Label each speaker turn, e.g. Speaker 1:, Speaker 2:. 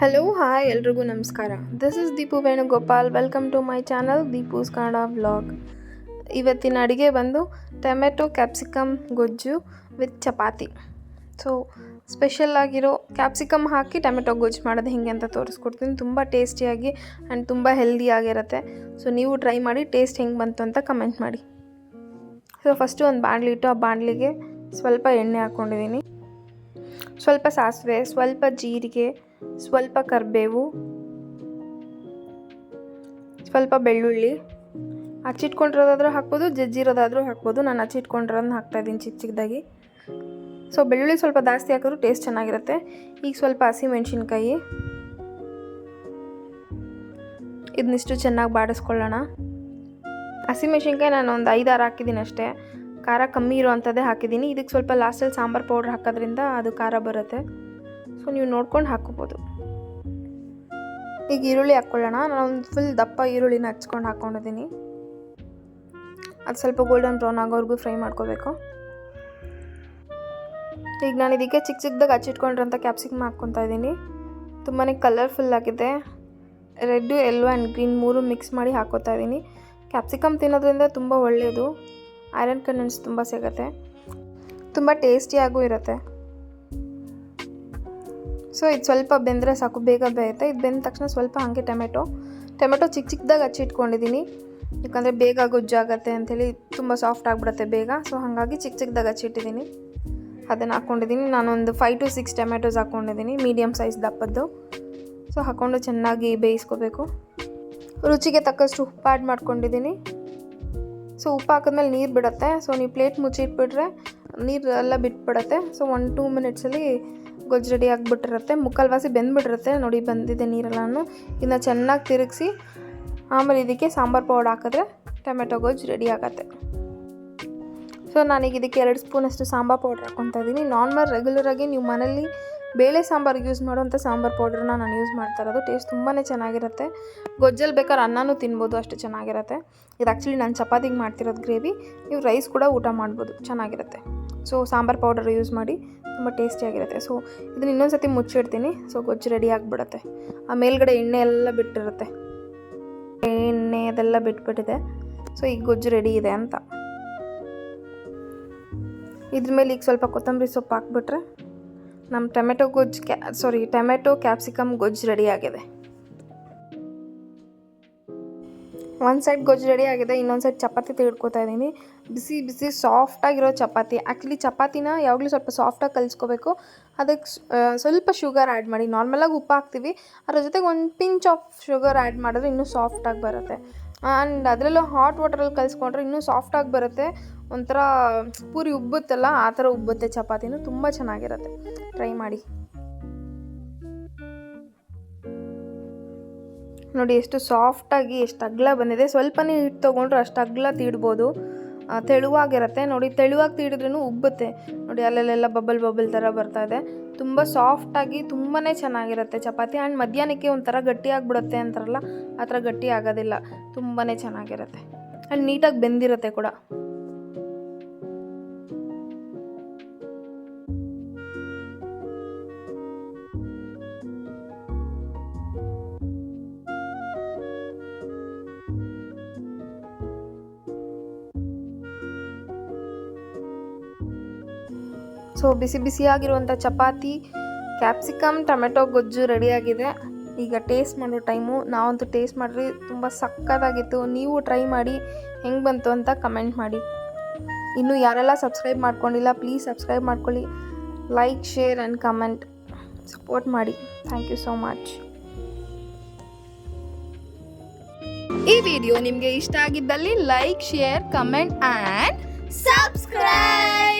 Speaker 1: Hello hi ಎಲ್ರಿಗೂ ನಮಸ್ಕಾರ. This is Deepu Venugopal welcome to my channel Deepu's Kannada vlog ಇವತ್ತಿನ ಅಡುಗೆ ಬಂದು ಟೊಮೆಟೊ ಕ್ಯಾಪ್ಸಿಕಮ್ ಗೊಜ್ಜು ವಿತ್ ಚಪಾತಿ. ಸೊ ಸ್ಪೆಷಲ್ ಆಗಿರೋ ಕ್ಯಾಪ್ಸಿಕಮ್ ಹಾಕಿ ಟೊಮೆಟೊ ಗೊಜ್ಜು ಮಾಡೋದು ಹೇಗೆ ಅಂತ ತೋರಿಸ್ಕೊಡ್ತೀನಿ. ತುಂಬ ಟೇಸ್ಟಿಯಾಗಿ ಆ್ಯಂಡ್ ತುಂಬ ಹೆಲ್ದಿಯಾಗಿರುತ್ತೆ ಸೊ ನೀವು ಟ್ರೈ ಮಾಡಿ ಟೇಸ್ಟ್ ಹೆಂಗೆ ಬಂತು ಅಂತ ಕಮೆಂಟ್ ಮಾಡಿ. ಸೊ ಫಸ್ಟು ಒಂದು ಬಾಣಲಿ ಇಟ್ಟು ಆ ಬಾಣಲಿಗೆ ಸ್ವಲ್ಪ ಎಣ್ಣೆ ಹಾಕ್ಕೊಂಡಿದ್ದೀನಿ ಸ್ವಲ್ಪ ಸಾಸಿವೆ, ಸ್ವಲ್ಪ ಜೀರಿಗೆ, ಸ್ವಲ್ಪ ಕರಿಬೇವು, ಸ್ವಲ್ಪ ಬೆಳ್ಳುಳ್ಳಿ. ಹಚ್ಚಿಟ್ಕೊಂಡಿರೋದಾದ್ರೂ ಹಾಕ್ಬೋದು, ಜಜ್ಜಿರೋದಾದರೂ ಹಾಕ್ಬೋದು. ನಾನು ಹಚ್ಚಿಟ್ಕೊಂಡಿರೋದನ್ನ ಹಾಕ್ತಾಯಿದ್ದೀನಿ ಚಿಕ್ಕ ಚಿಕ್ಕದಾಗಿ ಸೊ ಬೆಳ್ಳುಳ್ಳಿ ಸ್ವಲ್ಪ ಜಾಸ್ತಿ ಹಾಕಿದ್ರು ಟೇಸ್ಟ್ ಚೆನ್ನಾಗಿರುತ್ತೆ. ಈಗ ಸ್ವಲ್ಪ ಹಸಿ ಮೆಣಸಿನ್ಕಾಯಿ ಇದನ್ನಿಷ್ಟು ಚೆನ್ನಾಗಿ ಬಾಡಿಸ್ಕೊಳ್ಳೋಣ. ಹಸಿಮೆಣ್ಸಿನ್ಕಾಯಿ ನಾನು ಒಂದು ಐದಾರು ಹಾಕಿದ್ದೀನಿ ಅಷ್ಟೇ. ಖಾರ ಕಮ್ಮಿ ಇರುವಂಥದ್ದೇ ಹಾಕಿದ್ದೀನಿ. ಇದಕ್ಕೆ ಸ್ವಲ್ಪ ಲಾಸ್ಟಲ್ಲಿ ಸಾಂಬಾರು ಪೌಡ್ರ್ ಹಾಕೋದ್ರಿಂದ ಅದು ಖಾರ ಬರುತ್ತೆ. ಸೊ, ನೀವು ನೋಡ್ಕೊಂಡು ಹಾಕ್ಕೋಬೋದು. ಈಗ ಈರುಳ್ಳಿ ಹಾಕ್ಕೊಳ್ಳೋಣ. ನಾನು ಒಂದು ಫುಲ್ ದಪ್ಪ ಈರುಳ್ಳಿನ ಹಚ್ಕೊಂಡು ಹಾಕ್ಕೊಂಡಿದ್ದೀನಿ ಅದು ಸ್ವಲ್ಪ ಗೋಲ್ಡನ್ ಬ್ರೌನ್ ಆಗೋವರೆಗೂ ಫ್ರೈ ಮಾಡ್ಕೋಬೇಕು. ಈಗ ನಾನು ಇದಕ್ಕೆ ಚಿಕ್ಕ ಚಿಕ್ಕದಾಗಿ ಹಚ್ಚಿಟ್ಕೊಂಡಿರೋಂಥ ಕ್ಯಾಪ್ಸಿಕಮ್ ಹಾಕ್ಕೊತಾ ಇದ್ದೀನಿ. ತುಂಬಾ ಕಲರ್ಫುಲ್ ಆಗಿದೆ. ರೆಡ್ಡು ಎಲ್ಲೋ ಆ್ಯಂಡ್ ಗ್ರೀನ್ ಮೂರು ಮಿಕ್ಸ್ ಮಾಡಿ ಹಾಕೋತಾ ಇದ್ದೀನಿ. ಕ್ಯಾಪ್ಸಿಕಮ್ ತಿನ್ನೋದ್ರಿಂದ ತುಂಬ ಒಳ್ಳೆಯದು ಐರನ್ ಕಂಟೆಂಟ್ಸ್ ತುಂಬ ಸಿಗುತ್ತೆ. ತುಂಬ ಟೇಸ್ಟಿಯಾಗೂ ಇರುತ್ತೆ. ಸೊ ಇದು ಸ್ವಲ್ಪ ಬೆಂದರೆ ಸಾಕು, ಬೇಗ ಬೇಯುತ್ತೆ. ಇದು ಬೆಂದ ತಕ್ಷಣ ಸ್ವಲ್ಪ ಹಾಗೆ ಟೊಮೆಟೊ ಟೊಮೆಟೊ ಚಿಕ್ಕ ಚಿಕ್ಕದಾಗಿ ಹಚ್ಚಿಟ್ಕೊಂಡಿದ್ದೀನಿ ಯಾಕಂದರೆ ಬೇಗ ಗೊಜ್ಜಾಗತ್ತೆ ಅಂಥೇಳಿ ತುಂಬ ಸಾಫ್ಟ್ ಆಗಿಬಿಡುತ್ತೆ ಬೇಗ. ಸೊ ಹಾಗಾಗಿ ಚಿಕ್ಕ ಚಿಕ್ಕದಾಗಿ ಹಚ್ಚಿಟ್ಟಿದ್ದೀನಿ ಅದನ್ನು ಹಾಕ್ಕೊಂಡಿದ್ದೀನಿ ನಾನೊಂದು ಫೈವ್ ಟು ಸಿಕ್ಸ್ ಟೊಮೆಟೊಸ್ ಹಾಕ್ಕೊಂಡಿದ್ದೀನಿ ಮೀಡಿಯಮ್ ಸೈಜ್ ದಪ್ಪದ್ದು. ಸೊ ಹಾಕ್ಕೊಂಡು ಚೆನ್ನಾಗಿ ಬೇಯಿಸ್ಕೋಬೇಕು. ರುಚಿಗೆ ತಕ್ಕಷ್ಟು ಉಪ್ಪು ಆ್ಯಡ್ ಮಾಡ್ಕೊಂಡಿದ್ದೀನಿ ಸೊ ಉಪ್ಪು ಹಾಕಿದ್ಮೇಲೆ ನೀರು ಬಿಡುತ್ತೆ. ಸೊ ನೀವು ಪ್ಲೇಟ್ ಮುಚ್ಚಿಟ್ಬಿಟ್ರೆ ನೀರು ಎಲ್ಲ ಬಿಟ್ಬಿಡುತ್ತೆ. ಸೊ ಒನ್ ಟೂ ಮಿನಿಟ್ಸಲ್ಲಿ ಗೊಜ್ಜು ರೆಡಿ ಆಗಿಬಿಟ್ಟಿರುತ್ತೆ. ಮುಕ್ಕಲ್ವಾಸಿ ಬೆಂದ್ಬಿಟ್ಟಿರುತ್ತೆ. ನೋಡಿ, ಬಂದಿದೆ ನೀರೆಲ್ಲನೂ. ಇದನ್ನ ಚೆನ್ನಾಗಿ ತಿರುಗಿಸಿ, ಆಮೇಲೆ ಇದಕ್ಕೆ ಸಾಂಬಾರು ಪೌಡರ್ ಹಾಕಿದ್ರೆ ಟೊಮೆಟೊ ಗೊಜ್ಜು ರೆಡಿ ಆಗುತ್ತೆ. ಸೊ ನಾನೀಗ ಇದಕ್ಕೆ ಎರಡು ಸ್ಪೂನಷ್ಟು ಸಾಂಬಾರು ಪೌಡ್ರ್ ಹಾಕ್ಕೊತಾ ಇದ್ದೀನಿ ನಾರ್ಮಲ್ ರೆಗ್ಯುಲರಾಗಿ ನೀವು ಮನೇಲಿ ಬೇಳೆ ಸಾಂಬಾರಿಗೆ ಯೂಸ್ ಮಾಡುವಂಥ ಸಾಂಬಾರು ಪೌಡ್ರನ್ನ ನಾನು ಯೂಸ್ ಮಾಡ್ತಾ ಇರೋದು. ಟೇಸ್ಟ್ ತುಂಬಾ ಚೆನ್ನಾಗಿರುತ್ತೆ. ಗೊಜ್ಜಲ್ಲಿ ಬೇಕಾದ್ರೆ ಅನ್ನನೂ ತಿನ್ಬೋದು, ಅಷ್ಟು ಚೆನ್ನಾಗಿರುತ್ತೆ. ಇದು ಆ್ಯಕ್ಚುಲಿ ನಾನು ಚಪಾತಿಗೆ ಮಾಡ್ತಿರೋದು ಗ್ರೇವಿ ನೀವು ರೈಸ್ ಕೂಡ ಊಟ ಮಾಡ್ಬೋದು, ಚೆನ್ನಾಗಿರುತ್ತೆ. ಸೊ ಸಾಂಬಾರು ಪೌಡರ್ ಯೂಸ್ ಮಾಡಿ ತುಂಬ ಟೇಸ್ಟಿಯಾಗಿರುತ್ತೆ ಸೊ ಇದನ್ನ ಇನ್ನೊಂದು ಸತಿ ಮುಚ್ಚಿಡ್ತೀನಿ. ಸೊ ಗೊಜ್ಜು ರೆಡಿ ಆಗಿಬಿಡುತ್ತೆ. ಆ ಮೇಲ್ಗಡೆ ಎಣ್ಣೆ ಎಲ್ಲ ಬಿಟ್ಟಿರುತ್ತೆ. ಎಣ್ಣೆ ಅದೆಲ್ಲ ಬಿಟ್ಬಿಟ್ಟಿದೆ. ಸೊ ಈಗ ಗೊಜ್ಜು ರೆಡಿ ಇದೆ ಅಂತ. ಇದ್ರ ಮೇಲೆ ಈಗ ಸ್ವಲ್ಪ ಕೊತ್ತಂಬರಿ ಸೊಪ್ಪು ಹಾಕ್ಬಿಟ್ರೆ ನಮ್ಮ ಟೊಮೆಟೊ ಗೊಜ್ಜು ಕ್ಯಾ ಸಾರಿ ಟೊಮೆಟೊ ಕ್ಯಾಪ್ಸಿಕಮ್ ಗೊಜ್ಜು ರೆಡಿ ಆಗಿದೆ. ಒಂದು ಸೈಡ್ ಗೊಜ್ಜು ರೆಡಿ ಆಗಿದೆ, ಇನ್ನೊಂದು ಸೈಡ್ ಚಪಾತಿ ತೆಗೆದುಕೊತಾ ಇದ್ದೀನಿ. ಬಿಸಿ ಬಿಸಿ ಸಾಫ್ಟಾಗಿರೋ ಚಪಾತಿ. ಆ್ಯಕ್ಚುಲಿ ಚಪಾತಿನ ಯಾವಾಗಲೂ ಸ್ವಲ್ಪ ಸಾಫ್ಟಾಗಿ ಕಲಿಸ್ಕೋಬೇಕು. ಅದಕ್ಕೆ ಸ್ವಲ್ಪ ಶುಗರ್ ಆ್ಯಡ್ ಮಾಡಿ. ನಾರ್ಮಲಾಗಿ ಉಪ್ಪು ಹಾಕ್ತೀವಿ. ಅದ್ರ ಜೊತೆಗೆ ಒಂದು ಪಿಂಚ್ ಆಫ್ ಶುಗರ್ ಆ್ಯಡ್ ಮಾಡಿದ್ರೆ ಇನ್ನೂ ಸಾಫ್ಟಾಗಿ ಬರುತ್ತೆ. ಆ್ಯಂಡ್ ಅದರಲ್ಲೂ ಹಾಟ್ ವಾಟ್ರಲ್ಲಿ ಕಲಿಸ್ಕೊಂಡ್ರೆ ಇನ್ನೂ ಸಾಫ್ಟಾಗಿ ಬರುತ್ತೆ. ಒಂಥರ ಪೂರಿ ಉಬ್ಬುತ್ತಲ್ಲ ಆ ಥರ ಉಬ್ಬುತ್ತೆ, ಚಪಾತಿನೂ ತುಂಬ ಚೆನ್ನಾಗಿರುತ್ತೆ. ಟ್ರೈ ಮಾಡಿ. ನೋಡಿ, ಎಷ್ಟು ಸಾಫ್ಟಾಗಿ ಎಷ್ಟು ಅಗ್ಲ ಬಂದಿದೆ. ಸ್ವಲ್ಪನೇ ಹಿಟ್ಟು ತೊಗೊಂಡ್ರೆ ಅಷ್ಟು ಅಗ್ಲ ತೀಡ್ಬೋದು. ತೆಳುವಾಗಿರುತ್ತೆ. ನೋಡಿ, ತೆಳುವಾಗಿ ತೀಡಿದ್ರೂ ಉಬ್ಬುತ್ತೆ. ನೋಡಿ ಅಲ್ಲೆಲ್ಲ ಬಬಲ್ ಬಬಲ್ ಥರ ಬರ್ತಾ ಇದೆ. ತುಂಬ ಸಾಫ್ಟಾಗಿ ತುಂಬಾ ಚೆನ್ನಾಗಿರುತ್ತೆ. ಚಪಾತಿ ಆ್ಯಂಡ್ ಮಧ್ಯಾಹ್ನಕ್ಕೆ ಒಂಥರ ಗಟ್ಟಿಯಾಗಿಬಿಡುತ್ತೆ ಅಂತಾರಲ್ಲ, ಆ ಥರ ಗಟ್ಟಿ ಆಗೋದಿಲ್ಲ. ತುಂಬಾ ಚೆನ್ನಾಗಿರುತ್ತೆ. ಆ್ಯಂಡ್ ನೀಟಾಗಿ ಬೆಂದಿರುತ್ತೆ ಕೂಡ. ಸೊ ಬಿಸಿ ಬಿಸಿಯಾಗಿರುವಂಥ ಚಪಾತಿ ಕ್ಯಾಪ್ಸಿಕಮ್ ಟೊಮೆಟೊ ಗೊಜ್ಜು ರೆಡಿಯಾಗಿದೆ ಈಗ ಟೇಸ್ಟ್ ಮಾಡೋ ಟೈಮು ನಾವಂತೂ ಟೇಸ್ಟ್ ಮಾಡಿರಿ ತುಂಬ ಸಕ್ಕತ್ತಾಗಿತ್ತು. ನೀವು ಟ್ರೈ ಮಾಡಿ ಹೆಂಗೆ ಬಂತು ಅಂತ ಕಮೆಂಟ್ ಮಾಡಿ. ಇನ್ನು ಯಾರೆಲ್ಲ ಸಬ್ಸ್ಕ್ರೈಬ್ ಮಾಡ್ಕೊಂಡಿಲ್ಲ ಪ್ಲೀಸ್ ಸಬ್ಸ್ಕ್ರೈಬ್ ಮಾಡ್ಕೊಳ್ಳಿ. Like share and comment support ಮಾಡಿ. ಥ್ಯಾಂಕ್ ಯು ಸೋ ಮಚ್
Speaker 2: ಈ ವಿಡಿಯೋ ನಿಮಗೆ ಇಷ್ಟ ಆಗಿದ್ದಲ್ಲಿ like share comment and
Speaker 3: subscribe.